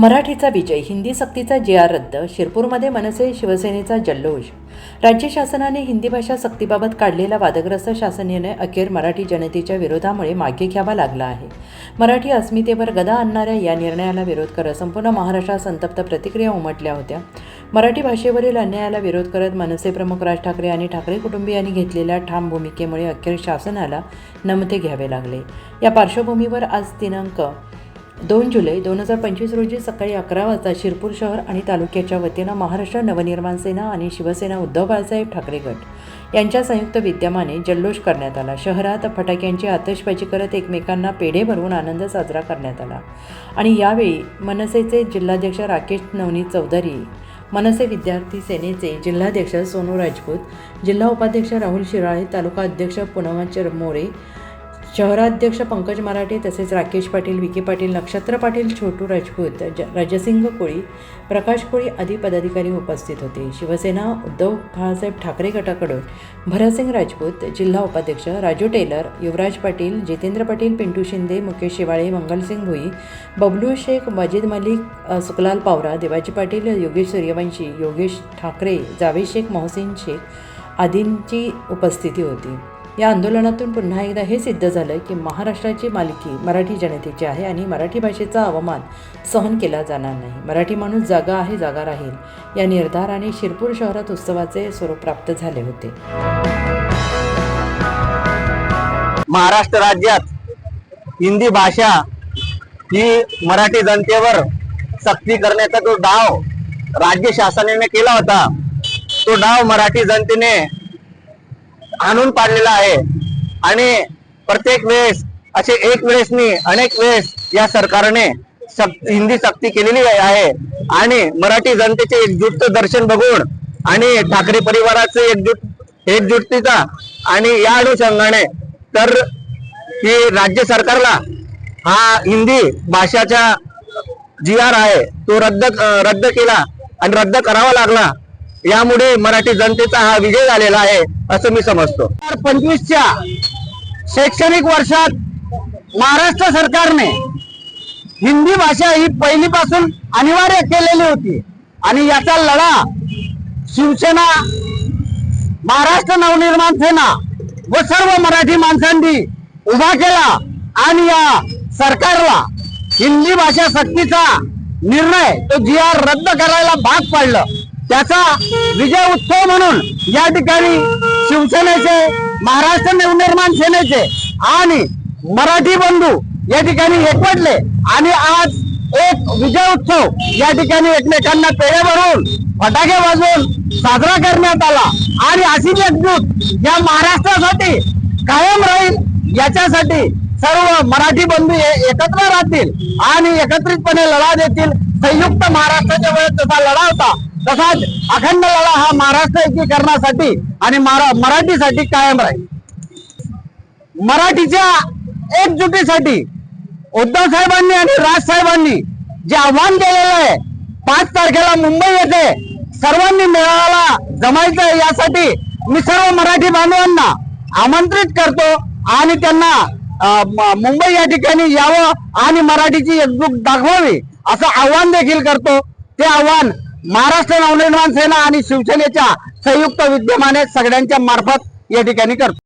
मराठीचा विजय हिंदी सक्तीचा जे आर रद्द शिरपूरमध्ये मनसे शिवसेनेचा जल्लोष. राज्य शासनाने हिंदी भाषा सक्तीबाबत काढलेला वादग्रस्त शासन निर्णय अखेर मराठी जनतेच्या विरोधामुळे मागे घ्यावा लागला आहे. मराठी अस्मितेवर गदा आणणाऱ्या या निर्णयाला विरोध करत संपूर्ण महाराष्ट्रात संतप्त प्रतिक्रिया उमटल्या होत्या. मराठी भाषेवरील अन्यायाला विरोध करत मनसे प्रमुख राज ठाकरे आणि ठाकरे कुटुंबियांनी घेतलेल्या ठाम भूमिकेमुळे अखेर शासनाला नमते घ्यावे लागले. या पार्श्वभूमीवर आज दिनांक दोन जुलै दोन हजार पंचवीस रोजी सकाळी अकरा वाजता शिरपूर शहर आणि तालुक्याच्या वतीनं महाराष्ट्र नवनिर्माण सेना आणि शिवसेना उद्धव बाळासाहेब ठाकरे गट यांच्या संयुक्त विद्यमाने जल्लोष करण्यात आला. शहरात फटाक्यांची आतषबाजी करत एकमेकांना पेढे भरवून आनंद साजरा करण्यात आला. आणि यावेळी मनसेचे जिल्हाध्यक्ष राकेश नवनीत चौधरी मनसे विद्यार्थी सेनेचे जिल्हाध्यक्ष सोनू राजपूत जिल्हा उपाध्यक्ष राहुल शिराळे तालुका अध्यक्ष पुनमचर मोरे शहराध्यक्ष पंकज मराठे तसेच राकेश पाटील विखे पाटील नक्षत्र पाटील छोटू राजपूत ज राजसिंग कोळी प्रकाश कोळी आदी पदाधिकारी उपस्थित होते. शिवसेना उद्धव बाळासाहेब ठाकरे गटाकडून भरतसिंग राजपूत जिल्हा उपाध्यक्ष राजू टेलर युवराज पाटील जितेंद्र पाटील पिंटू शिंदे मुकेश शिवाळे मंगलसिंग भुई बबलू शेख मजिद मलिक सुकलाल पावरा देवाजी पाटील योगेश सूर्यवंशी योगेश ठाकरे जावेद शेख मोहसिन शेख आदींची उपस्थिती होती. या आंदोलनातून पुन्हा एकदा हे सिद्ध झालं की महाराष्ट्राची मालकी मराठी जनतेची आहे आणि मराठी भाषेचा अवमान सहन केला जाणार नाही. मराठी माणूस जागा आहे जागा राहील. या निर्धाराने शिरपूर शहरात उत्सवाचे स्वरूप प्राप्त झाले होते. महाराष्ट्र राज्यात हिंदी भाषा ही मराठी जनतेवर सक्ती करण्याचा जो डाव राज्य शासनाने केला होता तो डाव मराठी जनतेने आणून पाडलेला आहे. आणि प्रत्येक वेळेस असे एक वेळेस अनेक वेळेस या सरकारने सक- हिंदी सक्ती केलेली आहे. आणि मराठी जनतेचे एकजूट दर्शन बघून आणि ठाकरे परिवाराचे एकजूट एकजुटीचा आणि या अनुषंगाने तर ही राज्य सरकारला हा हिंदी भाषाचा जी आर आहे तो रद्द रद्द केला आणि रद्द करावा लागला. यामुळे मराठी जनतेचा हा विजय झालेला आहे असं मी समजतो. पंचवीसच्या शैक्षणिक वर्षात महाराष्ट्र सरकारने हिंदी भाषा ही पहिलीपासून अनिवार्य केलेली होती. आणि याचा लढा शिवसेना महाराष्ट्र नवनिर्माण सेना व सर्व मराठी माणसांनी उभा केला आणि या सरकारला हिंदी भाषा सक्तीचा निर्णय तो जी आर रद्द करायला भाग पाडलं. त्याचा विजय उत्सव म्हणून या ठिकाणी शिवसेनेचे महाराष्ट्र नवनिर्माण सेनेचे आणि मराठी बंधू या ठिकाणी एकवटले. आणि आज एक विजय उत्सव या ठिकाणी एकमेकांना पेढे भरून फटाके वाजवून साजरा करण्यात आला. आणि अशी एकजूट या महाराष्ट्रासाठी कायम राहील याच्यासाठी सर्व मराठी बंधू एकत्र राहतील आणि एकत्रितपणे लढा देतील. संयुक्त महाराष्ट्राच्या वेळेस जसा लढा होता. तसाच अखंड लढा हा महाराष्ट्र एकीकरणासाठी आणि मराठीसाठी कायम राहील. मराठीच्या एकजुटीसाठी उद्धव साहेबांनी आणि राज साहेबांनी जे आव्हान केलेलं आहे पाच तारखेला मुंबई येथे सर्वांनी मेळाव्याला जमायचं यासाठी मी सर्व मराठी बांधवांना आमंत्रित करतो आणि त्यांना अं, मुंबई या ठिकाणी यावं आणि मराठीची एकजूट दाखवावी असं आव्हान देखील करतो. ते आव्हान महाराष्ट्र नवनिर्माण सेना आणि शिवसेनेच्या संयुक्त विद्यमाने सगळ्यांच्या मार्फत या ठिकाणी करतो.